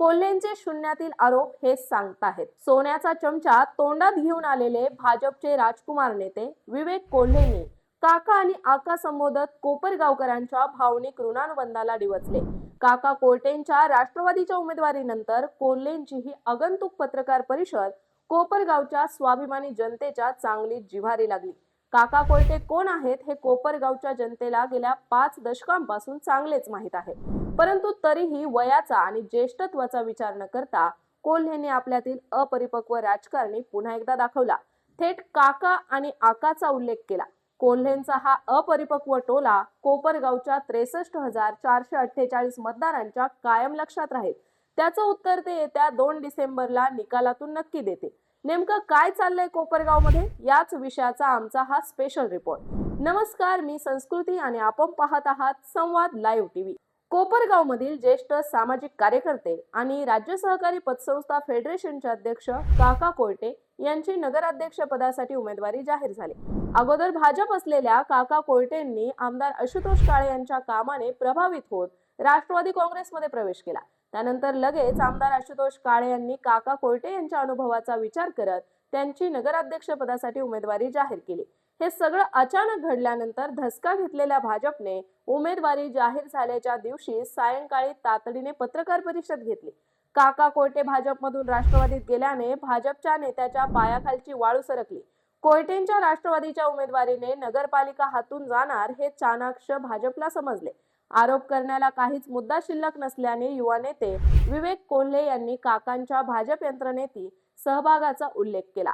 कोल्हेंचे शून्यातील आरोप हेच सांगताहेत. सोन्याचा चमचा तोंडात घेऊन आलेले भाजपचे राजकुमार नेते विवेक कोल्हेंनी काका आणि आका संबोधत कोपरगावकरांच्या भावनिक ऋणानुबंधाला डिवचले. काका कोर्टेंच्या राष्ट्रवादीच्या उमेदवारीनंतर कोल्हेंची ही आगंतुक पत्रकार परिषद कोपरगावच्या स्वाभिमानी जनतेच्या चांगली जिव्हारी लागली. काका कोयटे कोण आहेत हे कोपरगावच्या जनतेला गेल्या पाच दशकांपासून चांगलेच माहीत आहे. परंतु तरीही वयाचा आणि ज्येष्ठत्वाचा विचार न करता कोल्हेने आपल्यातील अपरिपक्व राजकारणी पुन्हा एकदा दाखवला. थेट काका आणि आकाचा उल्लेख केला. कोल्हेंचा हा अपरिपक्व टोला कोपरगावच्या त्रेसष्ट हजार चारशे अठ्ठेचाळीस मतदारांच्या कायम लक्षात राहील. त्याचं उत्तर ते येत्या दोन डिसेंबरला निकालातून नक्की देते. नेमकं काय चाललंय कोपरगावमध्ये? याच विषयाचा आमचा हा स्पेशल रिपोर्ट नमस्कार मी संस्कृती आणि आपण पाहत आहात संवाद लाईव्ह टीव्ही कोपरगावमधील ज्येष्ठ सामाजिक कार्यकर्ते आणि राज्य सहकारी पतसंस्था फेडरेशनचे अध्यक्ष काका कोयटे यांची नगराध्यक्ष पदासाठी उमेदवारी जाहीर झाली. अगोदर भाजप असलेल्या काका कोयटेंनी आमदार आशुतोष काळे यांच्या कामाने प्रभावित होत राष्ट्रवादी काँग्रेसमध्ये प्रवेश केला. त्यानंतर लगेच आमदार आशुतोष काळे यांनी काका कोयटे यांच्या अनुभवाचा विचार करत त्यांची नगराध्यक्ष पदासाठी उमेदवारी जाहीर केली. हे सगळं अचानक घडल्यानंतर धसका घेतलेल्या भाजपने उमेदवारी जाहीर झाल्याच्या दिवशी सायंकाळी तातडीने पत्रकार परिषद घेतली. काका कोयटे भाजपमधून राष्ट्रवादीत गेल्याने भाजपच्या नेत्याच्या पायाखालची वाळू सरकली. कोयटेंच्या राष्ट्रवादीच्या उमेदवारीने नगरपालिका हातून जाणार हे चाणाक्ष भाजपला समजले. आरोप करण्याला काहीच मुद्दा शिल्लक नसल्याने युवा नेते विवेक कोल्हे यांनी काकांच्या भाजप यंत्रणेतील सहभागाचा उल्लेख केला.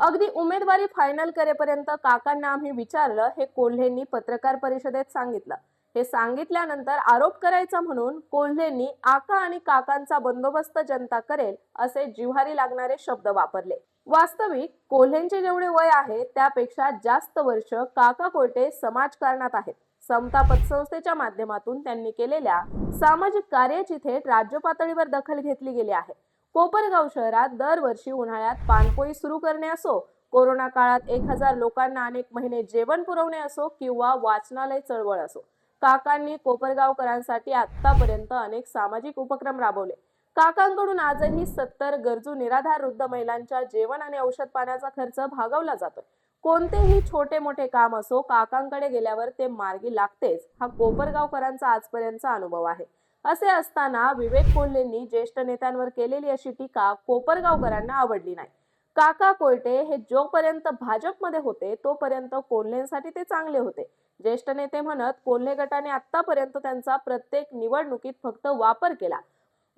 अगदी उमेदवारी फायनल करेपर्यंत काकांना आम्ही विचारलं हे कोल्हेंनी पत्रकार परिषदेत सांगितलं. हे सांगितल्यानंतर आरोप करायचा म्हणून कोल्हेंनी आका आणि काकांचा बंदोबस्त जनता करेल असे जिव्हारी लागणारे शब्द वापरले. वास्तविक कोल्हेंचे जेवढे वय आहे त्यापेक्षा जास्त वर्ष काका कोयटे समाजकारणात आहेत. समता पतसंस्थेच्या माध्यमातून त्यांनी केलेल्या सामाजिक कार्याची थेट राज्य पातळीवर दखल घेतली गेली आहे. कोपरगाव शहरात दरवर्षी उन्हाळ्यात पानपोई सुरू करणे असो कोरोना काळात एक हजार लोकांना अनेक महिने जेवण पुरवणे असो किंवा वाचनालय चळवळ असो काकांनी कोपरगावकरांसाठी आतापर्यंत अनेक सामाजिक उपक्रम राबवले. काकांकडून आजही सत्तर गरजू निराधार वृद्ध महिलांच्या जेवण आणि औषध पाण्याचा खर्च भागवला जातोय. कोणतेही छोटे मोठे काम असो काकांकडे गेल्यावर ते मार्गी लागतेच. हा कोपरगावकरांचा आजपर्यंतचा अनुभव आहे. असे असताना विवेक कोल्हेंनी ज्येष्ठ नेत्यांवर केलेली अशी टीका कोपरगावकरांना आवडली नाही. काका कोयटे हे जोपर्यंत भाजपमध्ये होते तोपर्यंत कोल्हेंसाठी ते चांगले होते. ज्येष्ठ नेते म्हणत कोल्हे गटाने आतापर्यंत त्यांचा प्रत्येक निवडणुकीत फक्त वापर केला.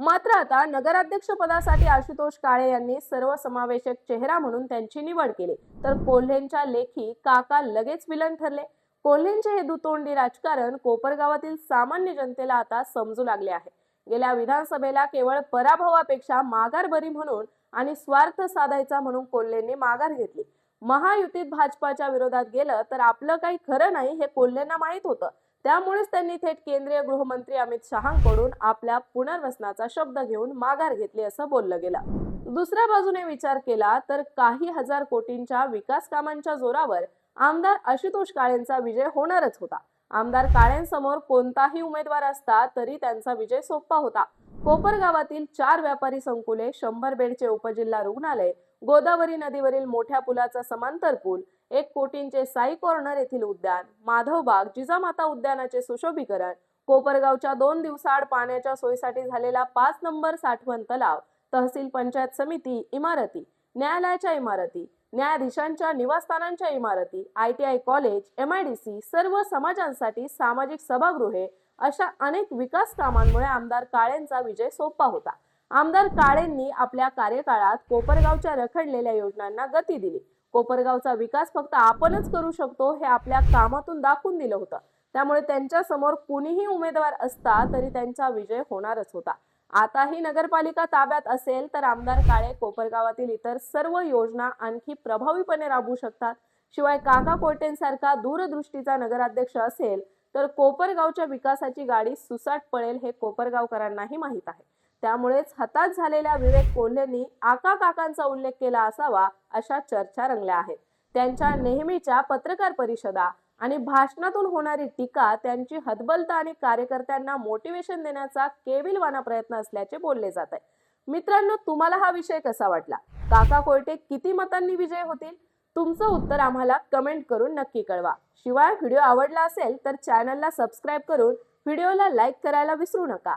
मात्र आता नगराध्यक्ष पदासाठी आशुतोष काळे यांनी सर्वसमावेशक चेहरा म्हणून त्यांची निवड केली. तर कोल्हेंच्या लेखी काका लगेच विलन ठरले. कोल्हेंचे हे दुतोंडी राजकारण कोपरगावातील सामान्य जनतेला आता समजू लागले आहे. गेल्या विधानसभेला केवळ पराभवापेक्षा माघार बरी म्हणून आणि स्वार्थ साधायचा म्हणून कोल्हेंनी माघार घेतली. महायुतीत भाजपाच्या विरोधात गेलं तर आपलं काही खरं नाही हे कोल्हेंना माहीत होतं. त्यामुळेच त्यांनी थेट केंद्रीय गृहमंत्री अमित शहांकडून आपल्या पुनर्वसनाचा शब्द घेऊन माघार घेतली असं बोललं गेलं. दुसऱ्या बाजूने विचार केला तर काही हजार कोटींच्या विकास कामांच्या जोरावर आमदार आशुतोष काळेंचा विजय होणारच होता. आमदार काळेंसमोर कोणताही उमेदवार असता तरी त्यांचा विजय सोपा होता. कोपर गावातील चार व्यापारी संकुले शंभर बेडचे उपजिल्हा रुग्णालय गोदावरी नदीवरील मोठ्या पुलाचा समांतर पूल एक कोटींचे साई कॉर्नर येथील उद्यान माधवबाग जिजामाता उद्यानाचे सुशोभीकरण कोपरगावच्या दोन दिवसाआड पाण्याच्या सोयीसाठी झालेला पाच नंबर साठवण तलाव तहसील पंचायत समिती इमारती न्यायालयाच्या इमारती न्यायाधीशांच्या निवासस्थानांच्या इमारती I T I college M I D C सर्व समाजांसाठी सामाजिक सभागृहे अशा अनेक विकास कामांमुळे आमदार काळेंचा विजय सोपा होता. आमदार काळेंनी आपल्या कार्यकाळात कोपरगावच्या रखडलेल्या योजनांना गती दिली. कोपरगावचा विकास फक्त आपणच करू शकतो हे आपल्या कामातून दाखवून दिलं होतं. त्यामुळे त्यांच्यासमोर कुणीही उमेदवार असता तरी त्यांचा विजय होणारच होता. आताही नगरपालिका ताब्यात असेल तर आमदार काळे कोपरगावातील इतर सर्व योजना आणखी प्रभावीपणे राबवू शकतात. शिवाय काका कोटेंसारखा दूरदृष्टीचा नगराध्यक्ष असेल तर कोपरगावच्या विकासाची गाडी सुसाट पळेल हे कोपरगावकरांनाही माहीत आहे. त्यामुळेच हताश झालेल्या विवेक कोल्हेंनी आका काकांचा उल्लेख केला असावा अशा चर्चा रंगल्या आहेत. त्यांच्या नेहमीच्या पत्रकार परिषदा आणि भाषणातून होणारी टीका त्यांची हतबलता आणि कार्यकर्त्यांना मोटिवेशन देण्याचा केविलवाना प्रयत्न असल्याचे बोलले जात आहे. मित्रांनो तुम्हाला हा विषय कसा वाटला? काका कोयटे किती मतांनी विजय होतील? तुमचं उत्तर आम्हाला कमेंट करून नक्की कळवा. शिवाय व्हिडिओ आवडला असेल तर चॅनलला सबस्क्राईब करून व्हिडिओला लाईक करायला विसरू नका.